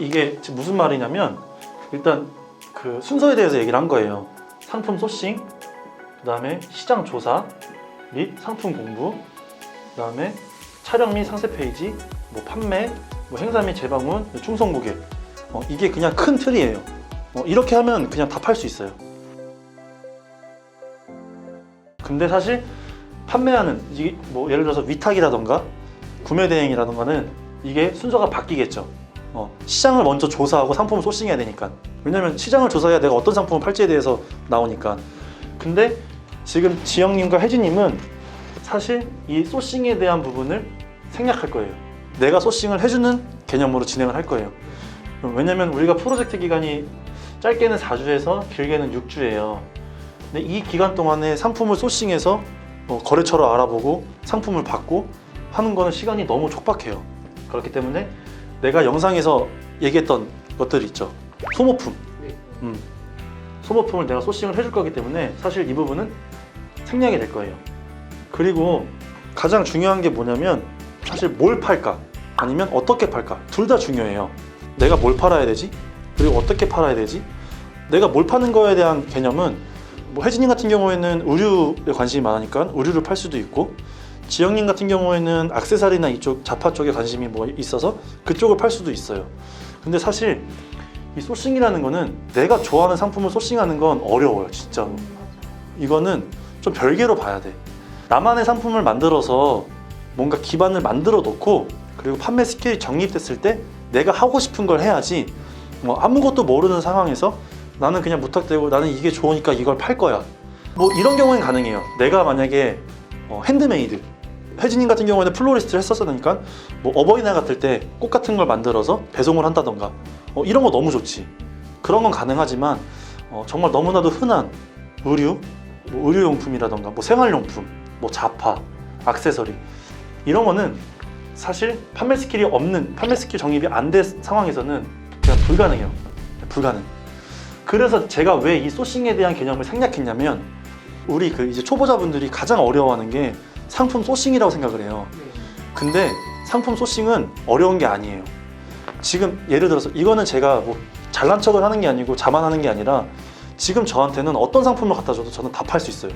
이게 지금 무슨 말이냐면 일단 그 순서에 대해서 얘기를 한 거예요. 상품 소싱, 그 다음에 시장 조사 및 상품 공부, 그 다음에 촬영 및 상세 페이지, 뭐 판매, 뭐 행사 및 재방문, 충성 고객. 어, 이게 그냥 큰 틀이에요. 어, 이렇게 하면 그냥 다 팔 수 있어요. 근데 사실 판매하는 뭐 예를 들어서 위탁이라던가 구매 대행이라던가는 이게 순서가 바뀌겠죠. 어, 시장을 먼저 조사하고 상품을 소싱해야 되니까. 왜냐면 시장을 조사해야 내가 어떤 상품을 팔지에 대해서 나오니까. 근데 지금 지영님과 혜진님은 사실 이 소싱에 대한 부분을 생략할 거예요. 내가 소싱을 해주는 개념으로 진행을 할 거예요. 왜냐면 우리가 프로젝트 기간이 짧게는 4주에서 길게는 6주예요. 근데 이 기간 동안에 상품을 소싱해서 뭐 거래처로 알아보고 상품을 받고 하는 거는 시간이 너무 촉박해요. 그렇기 때문에 내가 영상에서 얘기했던 것들 있죠. 소모품. 네. 음. 소모품을 내가 소싱을 해줄 거기 때문에 사실 이 부분은 생략이 될 거예요. 그리고 가장 중요한 게 뭐냐면 사실 뭘 팔까 아니면 어떻게 팔까 둘 다 중요해요. 내가 뭘 팔아야 되지? 그리고 어떻게 팔아야 되지? 내가 뭘 파는 거에 대한 개념은 뭐 혜진님 같은 경우에는 의류에 관심이 많으니까 의류를 팔 수도 있고 지영님 같은 경우에는 악세사리나 이쪽 자파 쪽에 관심이 뭐 있어서 그쪽을 팔 수도 있어요. 근데 사실 이 소싱이라는 거는 내가 좋아하는 상품을 소싱하는 건 어려워요, 진짜로. 이거는 좀 별개로 봐야 돼. 나만의 상품을 만들어서 뭔가 기반을 만들어 놓고 그리고 판매 스킬이 정립됐을 때 내가 하고 싶은 걸 해야지 뭐 아무것도 모르는 상황에서 나는 그냥 무턱대고 나는 이게 좋으니까 이걸 팔 거야. 뭐 이런 경우엔 가능해요. 내가 만약에 어, 핸드메이드 혜진님 같은 경우에는 플로리스트를 했었으니까 뭐 어버이날 같을 때 꽃 같은 걸 만들어서 배송을 한다던가. 어, 이런 거 너무 좋지. 그런 건 가능하지만 어, 정말 너무나도 흔한 의류 뭐 의류용품이라던가 뭐 생활용품 뭐 자파 액세서리. 이런 거는 사실 판매 스킬이 없는 판매 스킬 정립이 안 된 상황에서는 그냥 불가능해요. 불가능. 그래서 제가 왜 이 소싱에 대한 개념을 생략했냐면 우리 그 이제 초보자분들이 가장 어려워하는 게 상품 소싱이라고 생각을 해요. 네. 근데 상품 소싱은 어려운 게 아니에요. 지금 예를 들어서 이거는 제가 뭐 잘난 척을 하는 게 아니고 자만하는 게 아니라 지금 저한테는 어떤 상품을 갖다 줘도 저는 다 팔 수 있어요.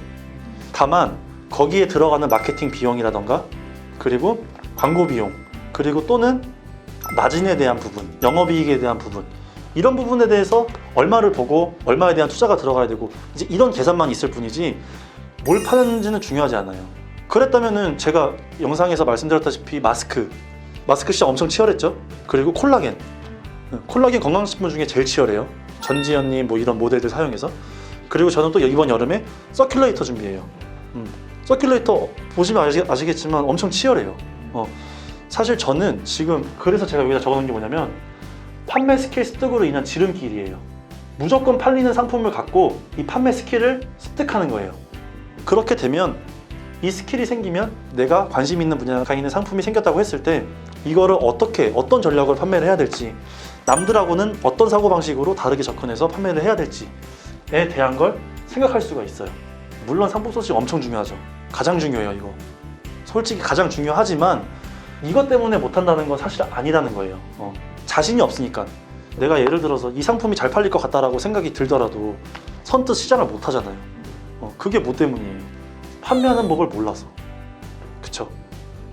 다만 거기에 들어가는 마케팅 비용이라던가 그리고 광고 비용 그리고 또는 마진에 대한 부분, 영업이익에 대한 부분 이런 부분에 대해서 얼마를 보고 얼마에 대한 투자가 들어가야 되고 이제 이런 계산만 있을 뿐이지 뭘 파는지는 중요하지 않아요. 그랬다면은 제가 영상에서 말씀드렸다시피 마스크 마스크 시장 엄청 치열했죠. 그리고 콜라겐 응, 콜라겐 건강식품 중에 제일 치열해요. 전지현님 뭐 이런 모델들 사용해서 그리고 저는 또 이번 여름에 서큘레이터 준비해요. 음, 서큘레이터 보시면 아시, 아시 겠지만 엄청 치열해요. 어, 사실 저는 지금 그래서 제가 여기다 적어놓은 게 뭐냐면 판매 스킬 습득으로 인한 지름길이에요. 무조건 팔리는 상품을 갖고 이 판매 스킬을 습득하는 거예요. 그렇게 되면 이 스킬이 생기면 내가 관심 있는 분야가 있는 상품이 생겼다고 했을 때 이거를 어떻게 어떤 전략으로 판매를 해야 될지 남들하고는 어떤 사고 방식으로 다르게 접근해서 판매를 해야 될지에 대한 걸 생각할 수가 있어요. 물론 상품 소식 엄청 중요하죠. 가장 중요해요 이거. 솔직히 가장 중요하지만 이것 때문에 못한다는 건 사실 아니라는 거예요. 어. 자신이 없으니까 내가 예를 들어서 이 상품이 잘 팔릴 것 같다라고 생각이 들더라도 선뜻 시장을 못 하잖아요. 어, 그게 뭐 때문이에요? 판매하는 법을 몰라서. 그쵸?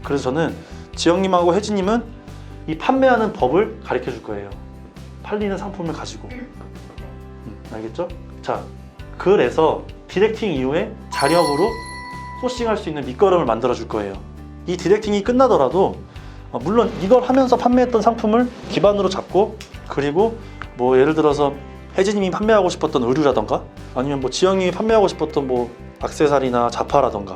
그래서 저는 지영님하고 혜진님은 이 판매하는 법을 가르쳐 줄 거예요. 팔리는 상품을 가지고. 음, 알겠죠? 자, 그래서 디렉팅 이후에 자력으로 소싱할 수 있는 밑거름을 만들어 줄 거예요. 이 디렉팅이 끝나더라도 어, 물론 이걸 하면서 판매했던 상품을 기반으로 잡고 그리고 뭐 예를 들어서 혜진님이 판매하고 싶었던 의류라던가 아니면 뭐 지영님이 판매하고 싶었던 뭐 악세사리나 자파라던가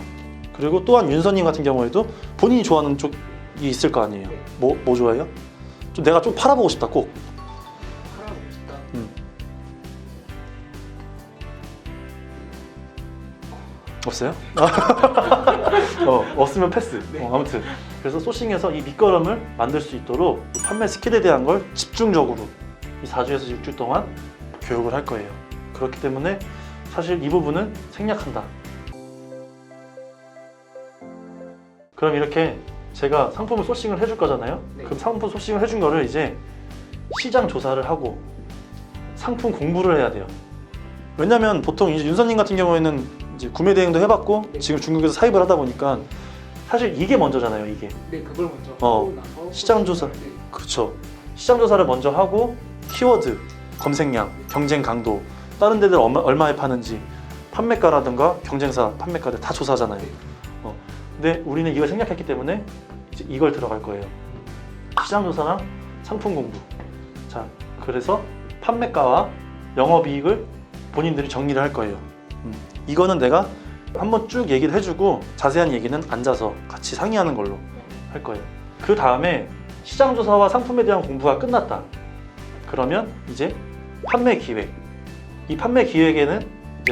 그리고 또한 윤서님 같은 경우에도 본인이 좋아하는 쪽이 있을 거 아니에요. 뭐 뭐 좋아해요? 좀 내가 좀 팔아보고 싶다 꼭. 팔아보고 싶다. 없어요? 어, 없으면 패스. 네. 어, 아무튼 그래서 소싱에서 이 밑거름을 만들 수 있도록 이 판매 스킬에 대한 걸 집중적으로 이 4주에서 6주 동안 교육을 할 거예요. 그렇기 때문에 사실 이 부분은 생략한다. 그럼 이렇게 제가 상품을 소싱을 해줄 거잖아요. 네. 그럼 상품 소싱을 해준 거를 이제 시장 조사를 하고 상품 공부를 해야 돼요. 왜냐면 보통 이제 윤선님 같은 경우에는 이제 구매 대행도 해봤고 지금 중국에서 사입을 하다 보니까 사실 이게 먼저잖아요. 이게 네, 그걸 먼저 어, 하고 나서 시장 조사. 네. 그렇죠. 시장 조사를 먼저 하고 키워드, 검색량, 경쟁 강도, 다른 데들 얼마, 얼마에 파는지 판매가라든가 경쟁사 판매가를 다 조사하잖아요. 어. 근데 우리는 이걸 생략했기 때문에 이제 이걸 들어갈 거예요. 시장 조사랑 상품 공부. 자, 그래서 판매가와 영업이익을 본인들이 정리를 할 거예요. 음. 이거는 내가 한번 쭉 얘기를 해주고 자세한 얘기는 앉아서 같이 상의하는 걸로 할 거예요. 그 다음에 시장 조사와 상품에 대한 공부가 끝났다. 그러면 이제 판매 기획. 이 판매 기획에는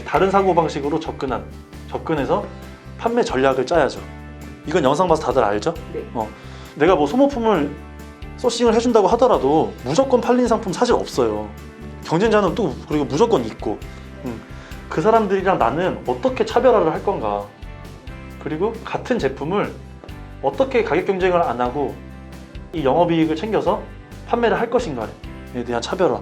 다른 사고 방식으로 접근한 접근해서 판매 전략을 짜야죠. 이건 영상 봐서 다들 알죠? 네. 내가 뭐 소모품을 소싱을 해준다고 하더라도 무조건 팔린 상품 사실 없어요. 경쟁자는 또 그리고 무조건 있고 음, 그 사람들이랑 나는 어떻게 차별화를 할 건가 그리고 같은 제품을 어떻게 가격 경쟁을 안 하고 이 영업이익을 챙겨서 판매를 할 것인가에 대한 차별화를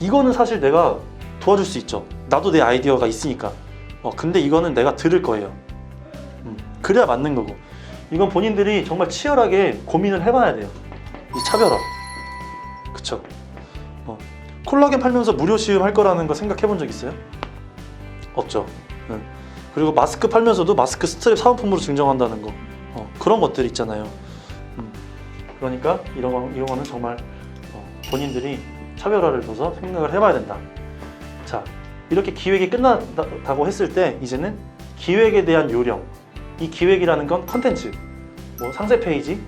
이거는 사실 내가 도와줄 수 있죠. 나도 내 아이디어가 있으니까. 어, 근데 이거는 내가 들을 거예요. 음, 그래야 맞는 거고. 이건 본인들이 정말 치열하게 고민을 해봐야 돼요. 이 차별화. 그쵸? 어. 콜라겐 팔면서 무료 시음 할 거라는 거 생각해 본 적 있어요? 없죠. 응. 그리고 마스크 팔면서도 마스크 스트랩 사은품으로 증정한다는 거. 어, 그런 것들 있잖아요. 음. 그러니까 이런, 거, 이런 거는 정말 어, 본인들이 차별화를 둬서 생각을 해봐야 된다. 자, 이렇게 기획이 끝났다고 했을 때 이제는 기획에 대한 요령. 이 기획이라는 건 컨텐츠, 뭐 상세 페이지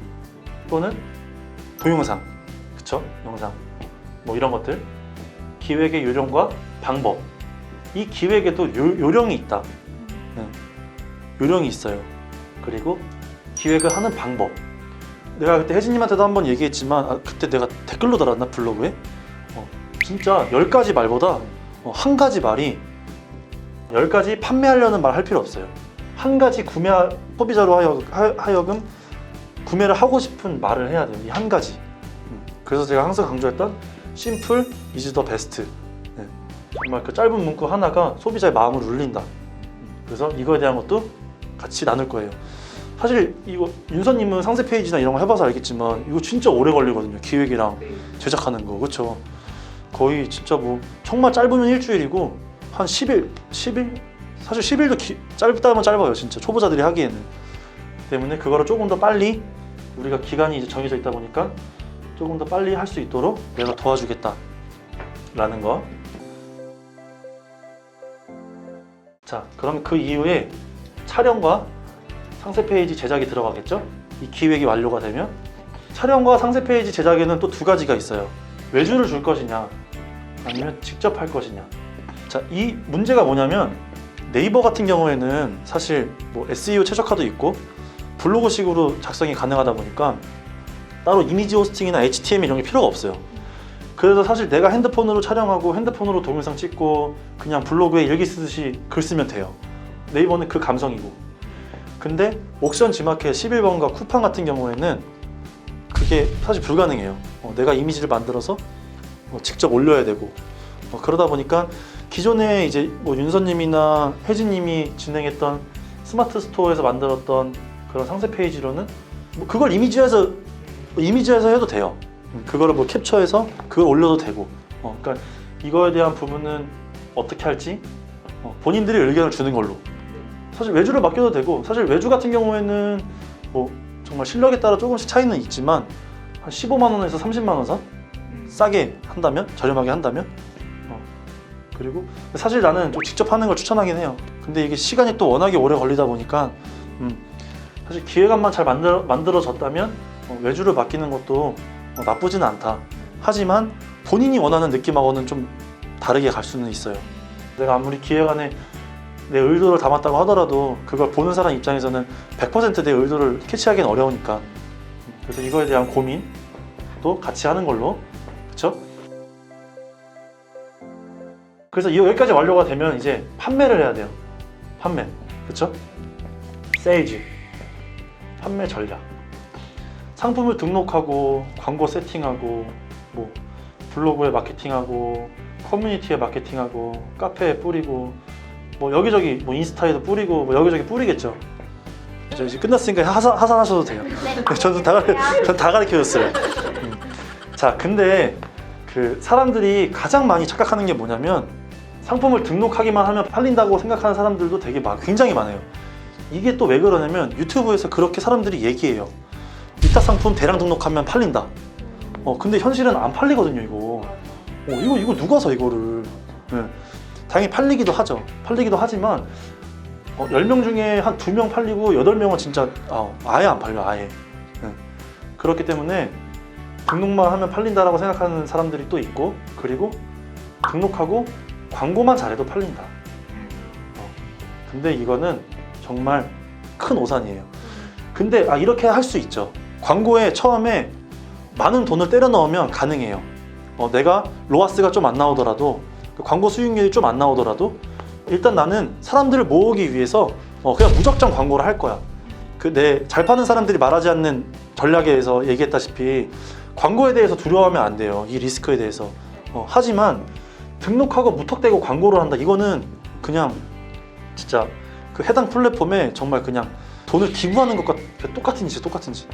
또는 동영상, 그쵸? 영상, 뭐 이런 것들. 기획의 요령과 방법. 이 기획에도 요, 요령이 있다. 응. 요령이 있어요. 그리고 기획을 하는 방법. 내가 그때 혜진님한테도 한번 얘기했지만 아, 그때 내가 댓글로 달았나 블로그에 어, 진짜 열 가지 말보다 어, 한 가지 말이 열 가지 판매하려는 말 할 필요 없어요. 한 가지 구매 소비자로 하여, 하- 하여 금 구매를 하고 싶은 말을 해야 돼요. 이 한 가지. 음, 그래서 제가 항상 강조했던 심플 이즈 더 베스트. 네. 정말 그 짧은 문구 하나가 소비자의 마음을 울린다. 음, 그래서 이거에 대한 것도 같이 나눌 거예요. 사실 이거 윤서님은 상세 페이지나 이런 거 해봐서 알겠지만 이거 진짜 오래 걸리거든요. 기획이랑 네. 제작하는 거 그렇죠 거의 진짜 뭐 정말 짧으면 일주일이고 한 10일 10일 사실 10일도 기, 짧다면 짧아요 진짜 초보자들이 하기에는 때문에 그거를 조금 더 빨리 우리가 기간이 이제 정해져 있다 보니까 조금 더 빨리 할 수 있도록 내가 도와주겠다 라는 거. 자, 그럼 그 이후에 촬영과 상세 페이지 제작이 들어가겠죠? 이 기획이 완료가 되면 촬영과 상세 페이지 제작에는 또 두 가지가 있어요. 외주를 줄 것이냐, 아니면 직접 할 것이냐. 자, 이 문제가 뭐냐면 네이버 같은 경우에는 사실 뭐 SEO 최적화도 있고 블로그식으로 작성이 가능하다 보니까 따로 이미지 호스팅이나 HTML 이런 게 필요가 없어요. 그래서 사실 내가 핸드폰으로 촬영하고 핸드폰으로 동영상 찍고 그냥 블로그에 일기 쓰듯이 글 쓰면 돼요. 네이버는 그 감성이고. 근데 옥션 지마켓 11번과 쿠팡 같은 경우에는 그게 사실 불가능해요. 어, 내가 이미지를 만들어서 어, 직접 올려야 되고 어, 그러다 보니까 기존에 이제 뭐 윤서님이나 혜진님이 진행했던 스마트 스토어에서 만들었던 그런 상세 페이지로는 뭐 그걸 이미지에서 이미지에서 해도 돼요. 음, 그거를 뭐 캡처해서 그걸 올려도 되고. 어, 그러니까 이거에 대한 부분은 어떻게 할지 어, 본인들이 의견을 주는 걸로. 사실 외주를 맡겨도 되고 사실 외주 같은 경우에는 뭐 정말 실력에 따라 조금씩 차이는 있지만 한 15만 원에서 30만 원선 음. 싸게 한다면 저렴하게 한다면 어. 그리고 사실 나는 좀 직접 하는 걸 추천하긴 해요. 근데 이게 시간이 또 워낙에 오래 걸리다 보니까 음, 사실 기획안만 잘 만들어, 만들어졌다면 어, 외주를 맡기는 것도 어, 나쁘지는 않다. 하지만 본인이 원하는 느낌하고는 좀 다르게 갈 수는 있어요. 내가 아무리 기획안에 내 의도를 담았다고 하더라도 그걸 보는 사람 입장에서는 100%내 의도를 캐치하기는 어려우니까 음, 그래서 이거에 대한 고민도 같이 하는 걸로 그렇죠? 그래서 이- 여기까지 완료가 되면 이제 판매를 해야 돼요. 판매, 그렇죠? 세일즈, 판매 전략. 상품을 등록하고 광고 세팅하고 뭐 블로그에 마케팅하고 커뮤니티에 마케팅하고 카페에 뿌리고 뭐 여기저기 뭐 인스타에도 뿌리고 뭐 여기저기 뿌리겠죠. 이제 이제 끝났으니까 하산, 하산하셔도 돼요. 저는 다, 가르- 저는 다 가르쳐줬어요. 음. 자, 근데 그 사람들이 가장 많이 착각하는 게 뭐냐면 상품을 등록하기만 하면 팔린다고 생각하는 사람들도 되게 많, 굉장히 많아요. 이게 또 왜 그러냐면 유튜브에서 그렇게 사람들이 얘기해요. 이따 상품 대량 등록하면 팔린다. 어, 근데 현실은 안 팔리거든요, 이거. 어, 이거 이거 누가 사 이거를? 예. 당연히 팔리기도 하죠. 팔리기도 하지만 어, 10명 중에 한 2명 팔리고 8명은 진짜 아, 아예 안 팔려, 아예. 예. 그렇기 때문에 등록만 하면 팔린다라고 생각하는 사람들이 또 있고 그리고 등록하고 광고만 잘해도 팔린다. 어, 근데 이거는 정말 큰 오산이에요. 근데 아 이렇게 할 수 있죠. 광고에 처음에 많은 돈을 때려 넣으면 가능해요. 어, 내가 로아스가 좀 안 나오더라도 그 광고 수익률이 좀 안 나오더라도 일단 나는 사람들을 모으기 위해서 어, 그냥 무작정 광고를 할 거야. 그 내 잘 파는 사람들이 말하지 않는 전략에서 얘기했다시피 광고에 대해서 두려워하면 안 돼요. 이 리스크에 대해서. 어, 하지만 등록하고 무턱대고 광고를 한다. 이거는 그냥 진짜 그 해당 플랫폼에 정말 그냥 돈을 기부하는 것과 똑같은 짓이 똑같은 짓.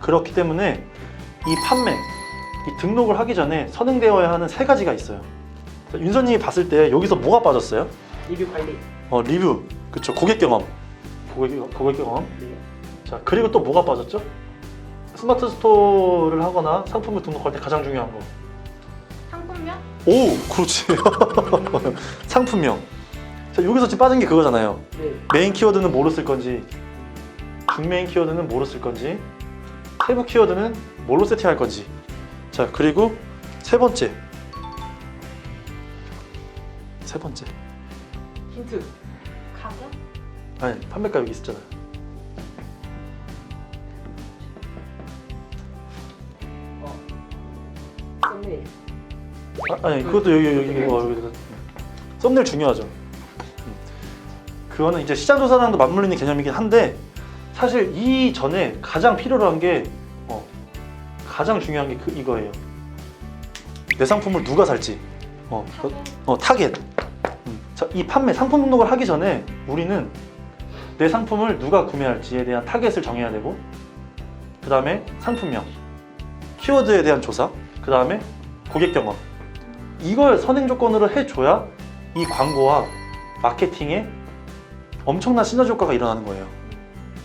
그렇기 때문에 이 판매, 이 등록을 하기 전에 선행되어야 하는 세 가지가 있어요. 자, 윤서님이 봤을 때 여기서 뭐가 빠졌어요? 리뷰 관리. 어, 리뷰, 그쵸 고객 경험, 고객, 고객 경험. 네. 자 그리고 또 뭐가 빠졌죠? 스마트 스토어를 하거나 상품을 등록할 때 가장 중요한 거. 오, 그렇지. 상품명. 자 여기서 지금 빠진 게 그거잖아요. 네. 메인 키워드는 뭐로 쓸 건지, 중메인 키워드는 뭐로 쓸 건지, 세부 키워드는 뭘로 세팅할 건지. 자 그리고 세 번째. 세 번째. 힌트. 가격? 아니 판매가 여기 있었잖아요. 아, 아니 그것도 여기 여기 여기 어, 여기 썸네일 중요하죠. 음. 그거는 이제 시장 조사랑도 맞물리는 개념이긴 한데 사실 이 전에 가장 필요로 한게 어, 가장 중요한 게 그 이거예요. 내 상품을 누가 살지. 어, 어, 어 타겟. 음. 자, 이 판매 상품 등록을 하기 전에 우리는 내 상품을 누가 구매할지에 대한 타겟을 정해야 되고 그 다음에 상품명, 키워드에 대한 조사, 그 다음에 고객 경험. 이걸 선행 조건으로 해줘야 이 광고와 마케팅에 엄청난 시너지 효과가 일어나는 거예요.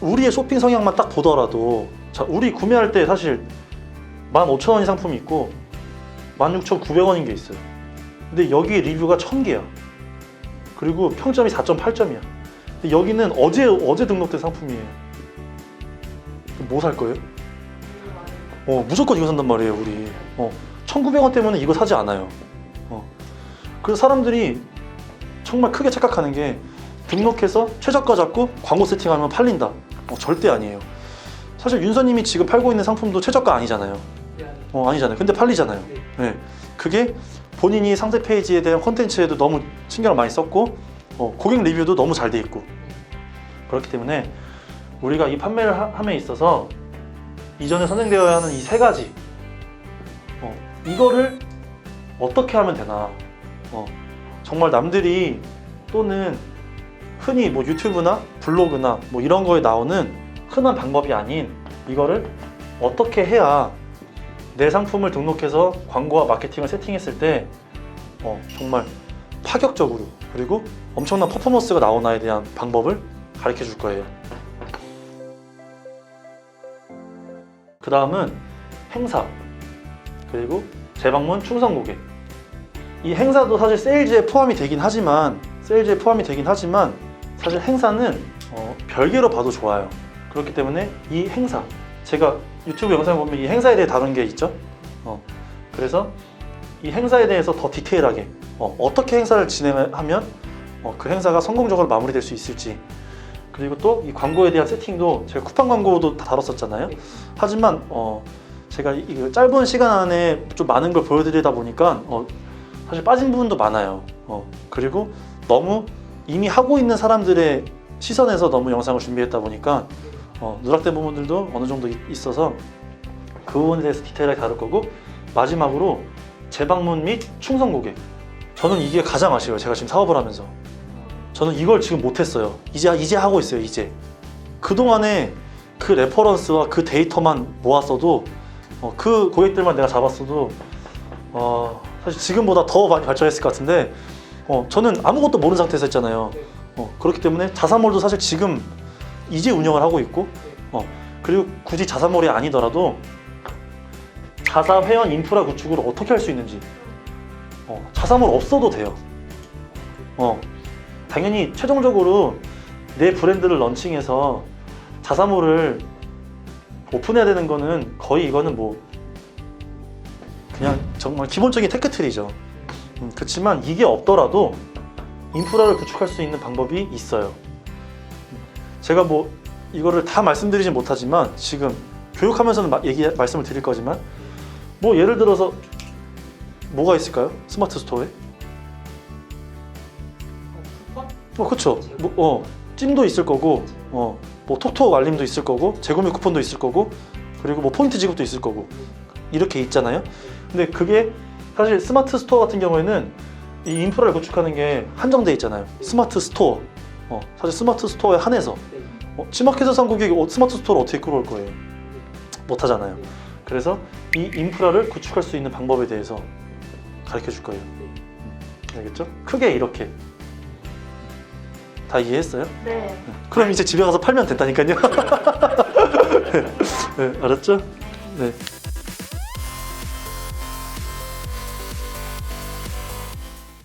우리의 쇼핑 성향만 딱 보더라도 자, 우리 구매할 때 사실 15,000원이 상품이 있고 16,900원인 게 있어요. 근데 여기 리뷰가 1000개야. 그리고 평점이 4.8점이야. 근데 여기는 어제 어제 등록된 상품이에요. 뭐 살 거예요? 어, 무조건 이거 산단 말이에요, 우리. 어, 1,900원 때문에 이거 사지 않아요. 어. 그래서 사람들이 정말 크게 착각하는 게 등록해서 최저가 잡고 광고 세팅하면 팔린다. 어, 절대 아니에요. 사실 윤서님이 지금 팔고 있는 상품도 최저가 아니잖아요. 네. 아니. 어, 아니잖아요. 근데 팔리잖아요. 네. 네. 그게 본인이 상세 페이지에 대한 콘텐츠에도 너무 신경을 많이 썼고 어, 고객 리뷰도 너무 잘 돼 있고 그렇기 때문에 우리가 이 판매를 하- 함에 있어서 이전에 선행되어야 하는 이 세 가지 어, 이거를 어떻게 하면 되나 어, 정말 남들이 또는 흔히 뭐 유튜브나 블로그나 뭐 이런 거에 나오는 흔한 방법이 아닌 이거를 어떻게 해야 내 상품을 등록해서 광고와 마케팅을 세팅했을 때 어, 정말 파격적으로 그리고 엄청난 퍼포먼스가 나오나에 대한 방법을 가르쳐 줄 거예요. 그 다음은 행사 그리고 재방문 충성 고객 이 행사도 사실 세일즈에 포함이 되긴 하지만 세일즈에 포함이 되긴 하지만 사실 행사는 어, 별개로 봐도 좋아요. 그렇기 때문에 이 행사 제가 유튜브 영상에 보면 이 행사에 대해 다룬 게 있죠. 어, 그래서 이 행사에 대해서 더 디테일하게 어, 떻게 행사를 진행하면 어, 그 행사가 성공적으로 마무리될 수 있을지 그리고 또 이 광고에 대한 세팅도 제가 쿠팡 광고도 다 다뤘었잖아요. 네. 하지만 어, 제가 이- 이 짧은 시간 안에 좀 많은 걸 보여드리다 보니까 어, 사실 빠진 부분도 많아요. 어, 그리고 너무 이미 하고 있는 사람들의 시선에서 너무 영상을 준비했다 보니까 어, 누락된 부분들도 어느 정도 있- 있어서 그 부분에 대해서 디테일하게 다룰 거고 마지막으로 재방문 및 충성 고객. 저는 이게 가장 아쉬워요. 제가 지금 사업을 하면서 저는 이걸 지금 못했어요. 이제 이제 하고 있어요. 이제 그 동안에 그 레퍼런스와 그 데이터만 모았어도 어, 그 고객들만 내가 잡았어도 어, 사실 지금보다 더 많이 발전했을 것 같은데 어, 저는 아무것도 모르는 상태에서 했잖아요. 네. 어, 그렇기 때문에 자사몰도 사실 지금 이제 운영을 하고 있고 어, 그리고 굳이 자사몰이 아니더라도 자사 회원 인프라 구축을 어떻게 할 수 있는지 어, 자사몰 없어도 돼요. 어, 당연히 최종적으로 내 브랜드를 런칭해서 자사몰을 오픈해야 되는 거는 거의 이거는 뭐 그냥 정말 기본적인 테크트리죠. 음, 그렇지만 이게 없더라도 인프라를 구축할 수 있는 방법이 있어요. 제가 뭐 이거를 다 말씀드리진 못하지만 지금 교육하면서는 마- 얘기 말씀을 드릴 거지만 뭐 예를 들어서 뭐가 있을까요? 스마트 스토어에? 쿠폰? 뭐 그쵸. 뭐, 어 찜도 있을 거고, 어 뭐 톡톡 알림도 있을 거고, 재구매 쿠폰도 있을 거고, 그리고 뭐 포인트 지급도 있을 거고 이렇게 있잖아요. 근데 그게 사실 스마트 스토어 같은 경우에는 이 인프라를 구축하는 게 한정돼 있잖아요. 스마트 스토어. 어 사실 스마트 스토어에 한해서 네. 어, 치마켓에서 산 고객이 어, 스마트 스토어를 어떻게 끌어올 거예요? 못 하잖아요. 그래서 이 인프라를 구축할 수 있는 방법에 대해서 가르쳐 줄 거예요. 음, 알겠죠? 크게 이렇게 다 이해했어요? 네. 그럼 이제 집에 가서 팔면 된다니까요. 네, 알았죠? 네.